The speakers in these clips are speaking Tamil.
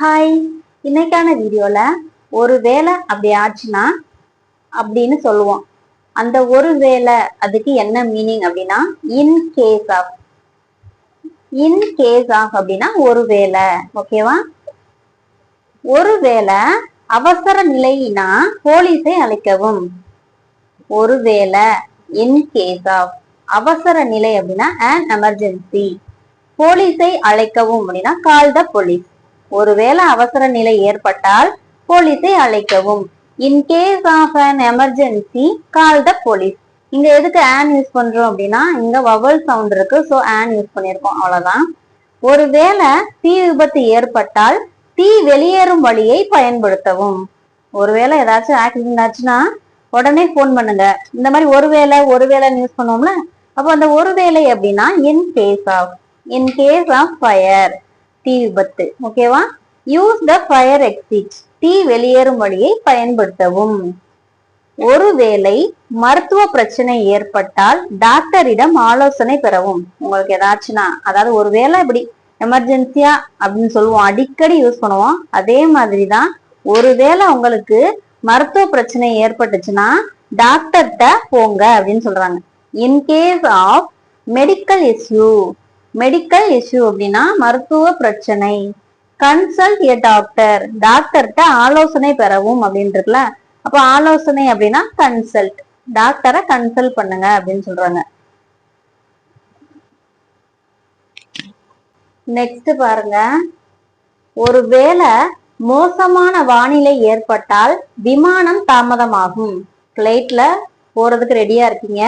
ஹாய் இன்னைக்கான வீடியோவில் ஒரு வேலை அப்படி ஆச்சுன்னா அப்படின்னு சொல்லுவோம். அந்த ஒரு வேலை அதுக்கு என்ன மீனிங் அப்படின்னா in case of in case of அப்படின்னா ஒரு வேலை ஓகேவா ஒரு வேலை அவசர நிலையினா போலீஸை அழைக்கவும். ஒருவேளை இன் கேஸ் ஆஃப் அவசர நிலை அப்படின்னா அன் எமர்ஜென்சி போலீஸை அழைக்கவும் அப்படின்னா கால் த போலீஸ் ஒருவேளை அவசர நிலை ஏற்பட்டால் போலீஸை அழைக்கவும். In case of an emergency call the police இங்க எதுக்கு ஆன் யூஸ் பண்றோம் அப்படின்னா இங்க வவல் சவுண்ட் இருக்கு ஸோ ஆன் யூஸ் பண்ணியிருக்கோம் அவ்வளவுதான். ஒருவேளை தீ விபத்து ஏற்பட்டால் தீ வெளியேறும் வழியை பயன்படுத்தவும். ஒருவேளை ஏதாச்சும் ஆக்சிடென்ட் ஆச்சுன்னா உடனே ஃபோன் பண்ணுங்க. இந்த மாதிரி ஒருவேளை ஒருவேளை யூஸ் பண்ணுவோம்ல அப்போ அந்த ஒருவேளை அப்படின்னா in case of in case of fire தீ விபத்து ஓகேவா யூஸ் த ஃபயர் எக்ஸிட் தீ வெளியேறும் வழியை பயன்படுத்தவும். ஒருவேளை மருத்துவ பிரச்சனை ஏற்பட்டால் டாக்டரிடம் ஆலோசனை பெறவும். உங்களுக்கு ஏதாச்சுன்னா அதாவது ஒருவேளை இப்படி எமர்ஜென்சியா அப்படின்னு சொல்லுவோம் அடிக்கடி யூஸ் பண்ணுவோம் அதே மாதிரி தான் ஒருவேளை உங்களுக்கு மருத்துவ பிரச்சனை ஏற்பட்டுச்சுன்னா டாக்டர்கிட்ட போங்க அப்படின்னு சொல்றாங்க. In case of medical issue medical issue அப்படின்னா மருத்துவ பிரச்சனை. கன்சல்ட் எ டாக்டர் டாக்டர்கிட்ட ஆலோசனை பெறவும் அப்படின்னு அப்போ அப்ப ஆலோசனை அப்படின்னா கன்சல்ட் டாக்டரை கன்சல்ட் பண்ணுங்க அப்படின்னு சொல்றாங்க. நெக்ஸ்ட் பாருங்க. ஒருவேளை மோசமான வானிலை ஏற்பட்டால் விமானம் தாமதமாகும். பிளைட்ல போறதுக்கு ரெடியா இருக்கீங்க.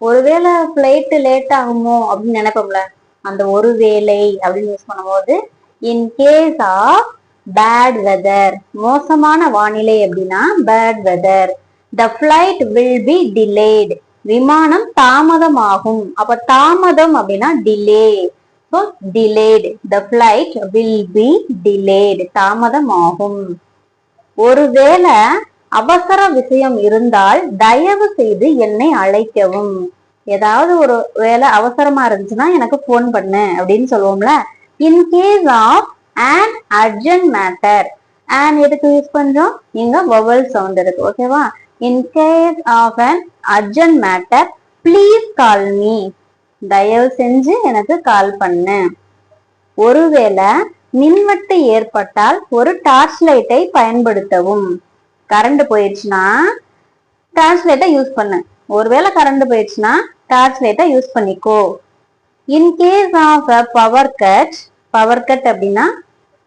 ஒருவேளை ஃப்ளைட் லேட் ஆகுமோ அப்படின்னு நினைப்போம்ல. அந்த ஒரு வேலை அப்படின்னு யூஸ் பண்ணும்போது in case of bad weather மோசமான வானிலை அப்படின்னா bad weather the flight will be delayed விமானம் தாமதமாகும். அப்ப தாமதம் அப்படின்னா delay so delayed the flight will be delayed தாமதமாகும். ஒருவேளை அவசர விஷயம் இருந்தால் தயவு செய்து என்னை அழைக்கவும். ஏதாவது ஒரு வேலை அவசரமா இருந்துச்சுன்னா எனக்கு ஃபோன் பண்ணு அப்படின்னு சொல்லுவோம்ல. In case of and urgent matter and எதுக்கு யூஸ் பண்றோம்? இங்க வவல் சவுண்ட் இருக்கு ஓகேவா in case of and urgent matter please call me தயவு செஞ்சு எனக்கு கால் பண்ணு. ஒருவேளை மின்வெட்டு ஏற்பட்டால் ஒரு டார்ச் லைட்டை பயன்படுத்தவும். கரண்ட் போயிடுச்சுன்னா டார்ச் லைட்டை யூஸ் பண்ணு. ஒருவேளை கரண்ட் போயிடுச்சுன்னா டார்ச் லைட்டை யூஸ் பண்ணிக்கோ. In case of a power cut power cut அப்படின்னா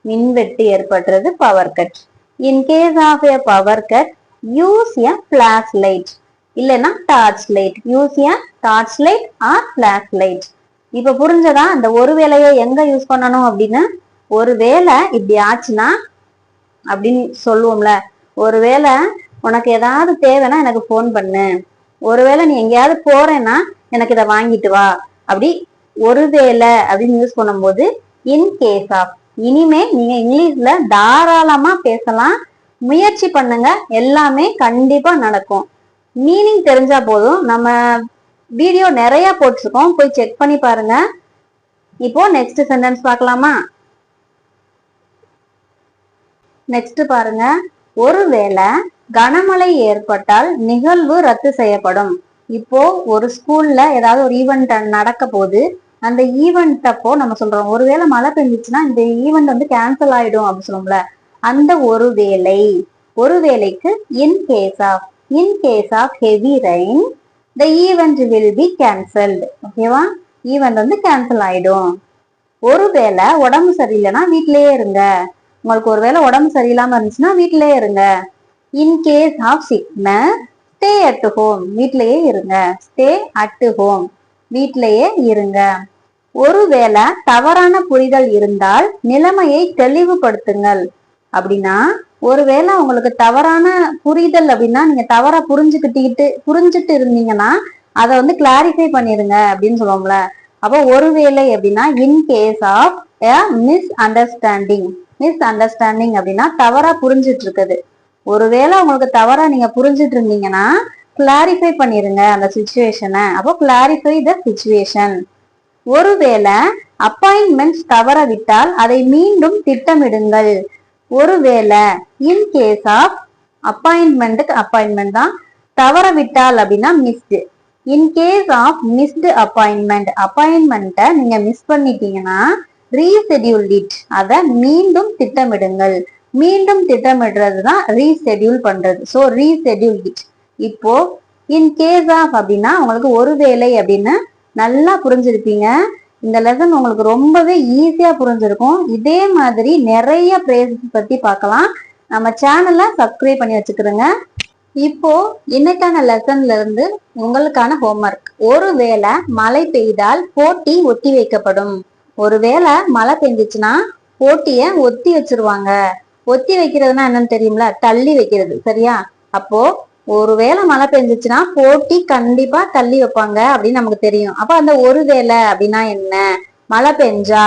மின்வெட்டு ஏற்படுறது power cut in case of a power cut use a flash light இல்லைன்னா torch light use a torch light or flash light இப்ப புரிஞ்சதா? அந்த ஒரு வேலையை எங்க யூஸ் பண்ணணும் அப்படின்னு? ஒரு வேலை இப்படி ஆச்சுன்னா அப்படின்னு சொல்லுவோம்ல. ஒரு வேலை உனக்கு ஏதாவது தேவைன்னா எனக்கு ஃபோன் பண்ணு. ஒருவேளை நீ எங்கேயாவது போறேன்னா எனக்கு இதை வாங்கிட்டு வா. அப்படி ஒருவேளை அப்படின்னு யூஸ் பண்ணும்போது இன் கேஸ் ஆஃப் இனிமே நீங்க இங்கிலீஷ்ல தாராளமா பேசலாம். முயற்சி பண்ணுங்க. எல்லாமே கண்டிப்பா நடக்கும். மீனிங் தெரிஞ்சா போதும். நம்ம வீடியோ நிறைய போட்டிருக்கோம். போய் செக் பண்ணி பாருங்க. இப்போ நெக்ஸ்ட் சென்டென்ஸ் பார்க்கலாமா? நெக்ஸ்ட் பாருங்க. ஒருவேளை கனமழை ஏற்பட்டால் நிகழ்வு ரத்து செய்யப்படும். இப்போ ஒரு ஸ்கூல்ல ஏதாவது ஒரு ஈவெண்ட் நடக்க போகுது அந்த ஈவெண்ட் அப்போ நம்ம சொல்றோம் ஒருவேளை மழை பெஞ்சிச்சுன்னா இந்த ஈவெண்ட் வந்து கேன்சல் ஆயிடும் அப்படின்னு சொல்லுவோம்ல. அந்த ஒரு வேளை ஒரு வேளைக்கு in case of in case of heavy rain the event will be cancelled ஓகேவா ஈவெண்ட் வந்து கேன்சல் ஆயிடும். ஒருவேளை உடம்பு சரியில்லைன்னா வீட்லயே இருங்க. உங்களுக்கு ஒருவேளை உடம்பு சரியில்லாம இருந்துச்சுன்னா வீட்லயே இருங்க. In case of sickness stay at home வீட்டிலேயே இருங்க. ஸ்டே அட் ஹோம் வீட்டிலேயே இருங்க. ஒருவேளை தவறான புரிதல் இருந்தால் நிலைமையை தெளிவுபடுத்துங்கள். அப்படின்னா ஒருவேளை உங்களுக்கு தவறான புரிதல் அப்படின்னா நீங்க தவறா புரிஞ்சுக்கிட்டு புரிஞ்சுட்டு இருந்தீங்கன்னா அதை வந்து கிளாரிஃபை பண்ணிருங்க அப்படின்னு சொல்லுவோம்ல அப்போ ஒருவேளை அப்படின்னா in case of misunderstanding misunderstanding அப்படின்னா தவறா புரிஞ்சிட்டு இருக்குது. ஒருவேளை உங்களுக்கு தவறா நீங்க புரிஞ்சிட்டு இருந்தீங்கன்னா கிளாரிஃபை பண்ணிருங்க அந்த சுச்சுவேஷனை அப்போ கிளாரிஃபை த சுச்சுவேஷன் ஒருவேளை அப்பாயின்மெண்ட்ஸ் தவற விட்டால் அதை மீண்டும் திட்டமிடுங்கள். ஒருவேளை இன் கேஸ் ஆஃப் அப்பாயின்மெண்ட்டுக்கு அப்பாயின்மெண்ட் தான் தவற விட்டால் அப்படின்னா missed in case of missed appointment அப்பாயின்மெண்ட்டை நீங்கள் மிஸ் பண்ணிட்டீங்கன்னா ரீஷெடியூல் இட் அதை மீண்டும் திட்டமிடுங்கள். மீண்டும் திட்டமிடுறது தான் ரீஷெடியூல் பண்றது. ஸோ ரீஷெடியூல் இட் இப்போ இன் கேஸ் ஆஃப் அப்படின்னா உங்களுக்கு ஒரு வேலை அப்படின்னு நல்லா புரிஞ்சிருப்பீங்க. இந்த லெசன் உங்களுக்கு ரொம்பவே ஈஸியா புரிஞ்சிருக்கும். இதே மாதிரி நிறைய பிரேசஸ் பத்தி பார்க்கலாம். நம்ம சேனலை சப்ஸ்கிரைப் பண்ணி வச்சுக்கிறோங்க இப்போ இன்னைக்கான லெசன்ல இருந்து உங்களுக்கான ஹோம்ஒர்க் ஒருவேளை மழை பெய்தால் போட்டி ஒத்தி வைக்கப்படும். ஒருவேளை மழை பெஞ்சிச்சுன்னா போட்டிய ஒத்தி வச்சிருவாங்க. ஒத்தி வைக்கிறதுனா என்னன்னு தெரியும்ல? தள்ளி வைக்கிறது. சரியா? அப்போ ஒருவேளை மழை பெஞ்சிச்சுன்னா போட்டி கண்டிப்பா தள்ளி வைப்பாங்க அப்படின்னு நமக்கு தெரியும். அப்ப அந்த ஒரு வேலை அப்படின்னா என்ன? மழை பெஞ்சா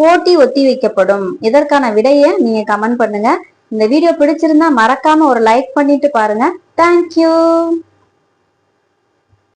போட்டி ஒத்தி வைக்கப்படும். இதற்கான விடையை நீங்க கமெண்ட் பண்ணுங்க. இந்த வீடியோ பிடிச்சிருந்தா மறக்காம ஒரு லைக் பண்ணிட்டு பாருங்க. தேங்க்யூ